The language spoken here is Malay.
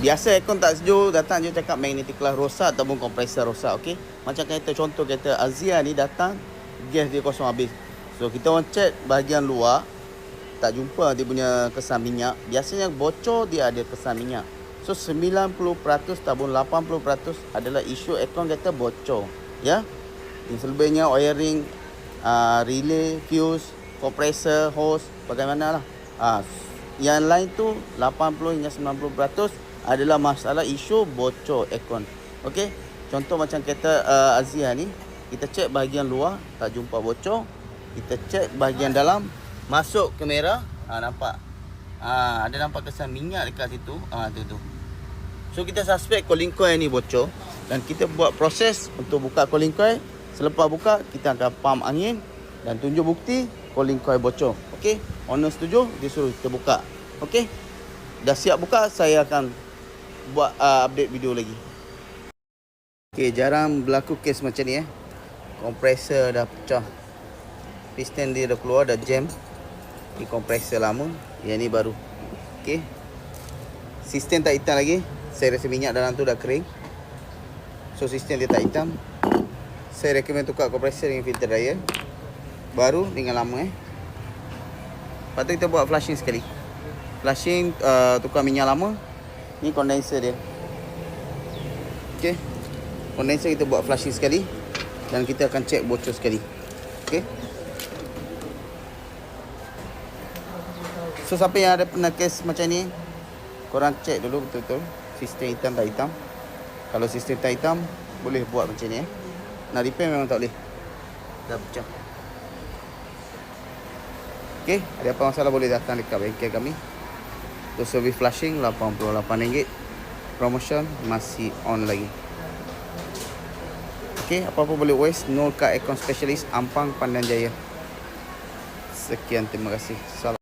Biasa aircon tak sejuk datang je cakap magnetic class rosak ataupun kompresor rosak okey. Macam kereta contoh kereta Azia ni datang gas dia kosong habis. So kita orang check bahagian luar tak jumpa dia punya kesan minyak. Biasanya bocor dia ada kesan minyak. So 90% ataupun 80% adalah isu aircon kereta bocor. Ya. Yang selebihnya wiring, uh, relay, fuse, kompresor, hose, bagaimana lah. Uh, yang lain tu 80 hingga 90% adalah masalah isu bocor aircon. Okey. Contoh macam kereta uh, Azia ni, kita cek bahagian luar tak jumpa bocor. Kita cek bahagian dalam masuk kamera, ha nampak. Ha ada nampak kesan minyak dekat situ. Ha tu tu. So kita suspect cooling coil ni bocor dan kita buat proses untuk buka cooling coil. Selepas buka kita akan pump angin dan tunjuk bukti cooling coil bocor. Okey. Owner setuju, dia suruh kita buka. Okey. Dah siap buka, saya akan buat uh, update video lagi. Okey, jarang berlaku kes macam ni eh. Kompresor dah pecah. Piston dia dah keluar, dah jam. Ni kompresor lama, yang ni baru. Okey. Sistem tak hitam lagi. Saya rasa minyak dalam tu dah kering. So sistem dia tak hitam. Saya recommend tukar kompresor dengan filter dryer. Baru dengan lama eh. Lepas tu kita buat flushing sekali. Flushing uh, tukar minyak lama. Ni condenser dia. Okey. Condenser kita buat flushing sekali dan kita akan check bocor sekali. Okey. So siapa yang ada pernah kes macam ni, korang check dulu betul-betul sistem hitam tak hitam. Kalau sistem tak hitam, boleh buat macam ni eh. Nak repair memang tak boleh. Dah pecah. Okey, ada apa masalah boleh datang dekat bengkel kami. Untuk service flushing RM88. Promotion masih on lagi. Okey, apa-apa boleh waste. Car Aircon Specialist Ampang Pandan Jaya. Sekian, terima kasih. Salam.